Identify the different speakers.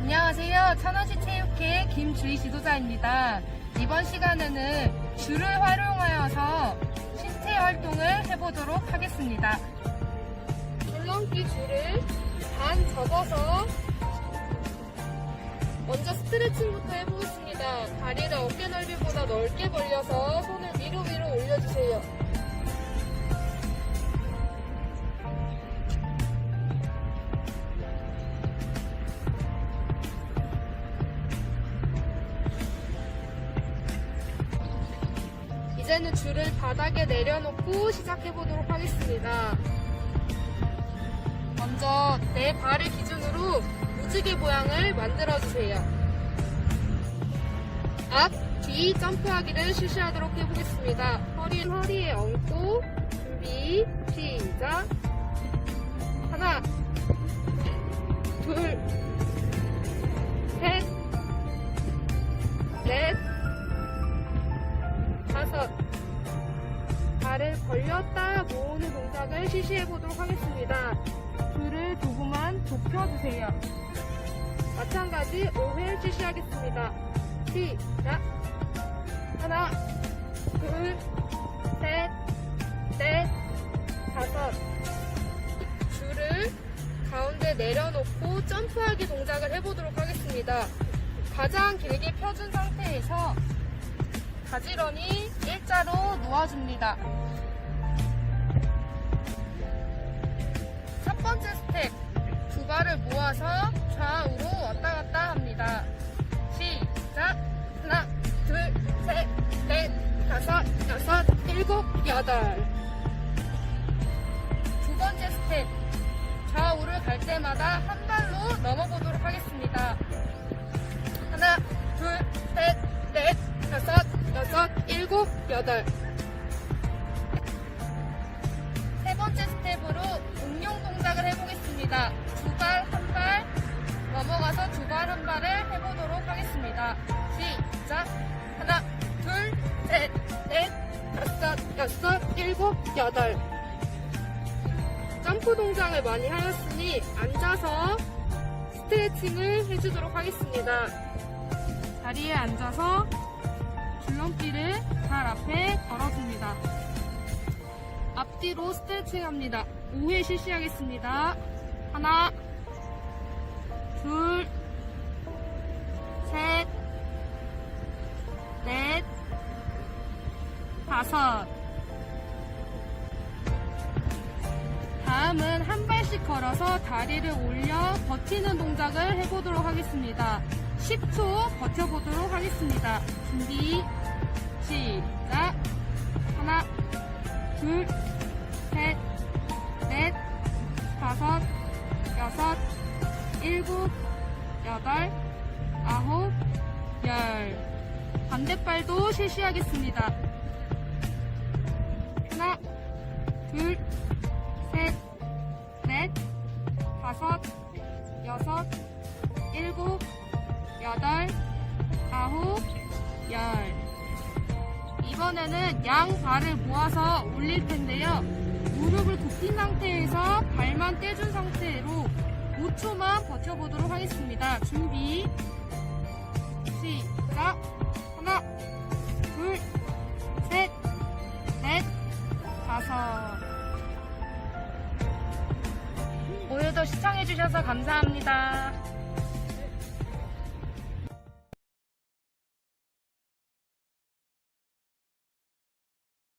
Speaker 1: 안녕하세요. 천안시 체육회 김주희 지도자입니다. 이번 시간에는 줄을 활용하여서 신체 활동을 해보도록 하겠습니다. 줄넘기 줄을 반 접어서 먼저 스트레칭부터 해보겠습니다. 다리를 어깨 넓이보다 넓게 벌려서 손을 위로 위로 올려주세요. 이제는 줄을 바닥에 내려놓고 시작해보도록 하겠습니다. 먼저 내 발을 기준으로 무지개 모양을 만들어주세요. 앞, 뒤 점프하기를 실시하도록 해보겠습니다. 허리, 허리에 얹고 준비, 시작. 하나, 발을 벌렸다 모으는 동작을 실시해 보도록 하겠습니다. 줄을 조금만 좁혀주세요. 마찬가지 5회 실시하겠습니다. 시작! 하나, 둘, 셋, 넷, 다섯 줄을 가운데 내려놓고 점프하기 동작을 해보도록 하겠습니다. 가장 길게 펴준 상태에서 가지런히 일자로 놓아줍니다. 첫 번째 스텝, 두 발을 모아서 좌우로 왔다 갔다 합니다. 시작! 하나, 둘, 셋, 넷, 다섯, 여섯, 일곱, 여덟. 두 번째 스텝, 좌우를 갈 때마다 한 발로 넘어보도록 하겠습니다. 하나, 둘, 셋, 넷, 다섯, 여섯, 일곱, 여덟. 세 번째 스텝으로 응용 동작을 해보겠습니다. 두 발, 한 발, 넘어가서 두 발, 한 발을 해보도록 하겠습니다. 시작! 하나, 둘, 셋, 넷, 다섯, 여섯, 일곱, 여덟. 점프 동작을 많이 하였으니 앉아서 스트레칭을 해주도록 하겠습니다. 자리에 앉아서 줄넘기를 발 앞에 걸어줍니다. 앞뒤로 스트레칭 합니다. 5회 실시하겠습니다. 하나, 둘, 셋, 넷, 다섯. 다음은 한 발씩 걸어서 다리를 올려 버티는 동작을 해보도록 하겠습니다. 10초 버텨보도록 하겠습니다. 준비, 시작. 하나, 둘, 셋, 넷, 다섯, 여섯, 일곱, 여덟, 아홉, 열. 반대발도 실시하겠습니다. 하나, 열. 이번에는 양 발을 모아서 올릴 텐데요. 무릎을 굽힌 상태에서 발만 떼준 상태로 5초만 버텨보도록 하겠습니다. 준비, 시작. 하나, 둘, 셋, 넷, 다섯. 오늘도 시청해주셔서 감사합니다.